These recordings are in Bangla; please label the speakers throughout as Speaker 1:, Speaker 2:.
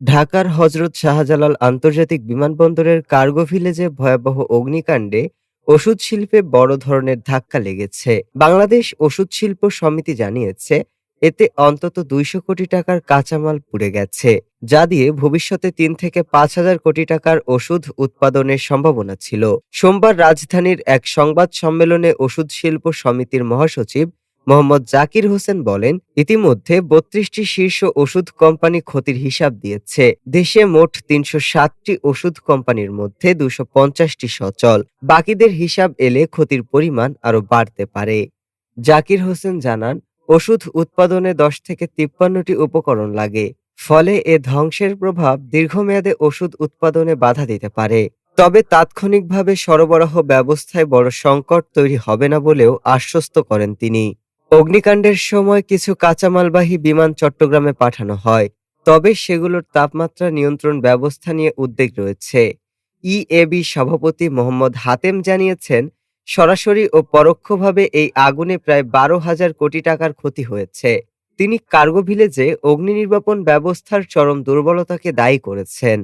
Speaker 1: ঢাকার হজরত শাহজালাল আন্তর্জাতিক বিমানবন্দরের কার্গো ভিলেজে ভয়াবহ অগ্নিকাণ্ডে ওষুধ শিল্পে বড় ধরনের ধাক্কা লেগেছে। বাংলাদেশ ওষুধ শিল্প সমিতি জানিয়েছে, এতে অন্তত দুইশো কোটি টাকার কাঁচামাল পুড়ে গেছে, যা দিয়ে ভবিষ্যতে তিন থেকে পাঁচ হাজার কোটি টাকার ওষুধ উৎপাদনের সম্ভাবনা ছিল। সোমবার রাজধানীর এক সংবাদ সম্মেলনে ওষুধ শিল্প সমিতির মহাসচিব মোহাম্মদ জাকির হোসেন বলেন, ইতিমধ্যে বত্রিশটি শীর্ষ ওষুধ কোম্পানি ক্ষতির হিসাব দিয়েছে। দেশে মোট তিনশো সাতটি ওষুধ কোম্পানির মধ্যে দুশো পঞ্চাশটি সচল। বাকিদের হিসাব এলে ক্ষতির পরিমাণ আরও বাড়তে পারে। জাকির হোসেন জানান, ওষুধ উৎপাদনে দশ থেকে তিপ্পান্নটি উপকরণ লাগে, ফলে এ ধ্বংসের প্রভাব দীর্ঘমেয়াদে ওষুধ উৎপাদনে বাধা দিতে পারে। তবে তাৎক্ষণিকভাবে সরবরাহ ব্যবস্থায় বড় সংকট তৈরি হবে না বলেও আশ্বস্ত করেন তিনি। অগ্নিকাণ্ডের সময় কিছু কাঁচামালবাহী বিমান চট্টগ্রামে পাঠানো হয়, তবে সেগুলোর তাপমাত্রা নিয়ন্ত্রণ ব্যবস্থা নিয়ে উদ্বেগ রয়েছে। ইএবি সভাপতি মোহাম্মদ হাতেম জানিয়েছেন, সরাসরি ও পরোক্ষভাবে এই আগুনে প্রায় বারো হাজার কোটি টাকার ক্ষতি হয়েছে। তিনি কার্গো ভিলেজে অগ্নি নির্বাপন ব্যবস্থার চরম দুর্বলতাকে দায়ী করেছেন।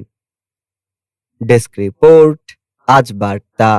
Speaker 1: ডেস্ক রিপোর্ট, আজ বার্তা।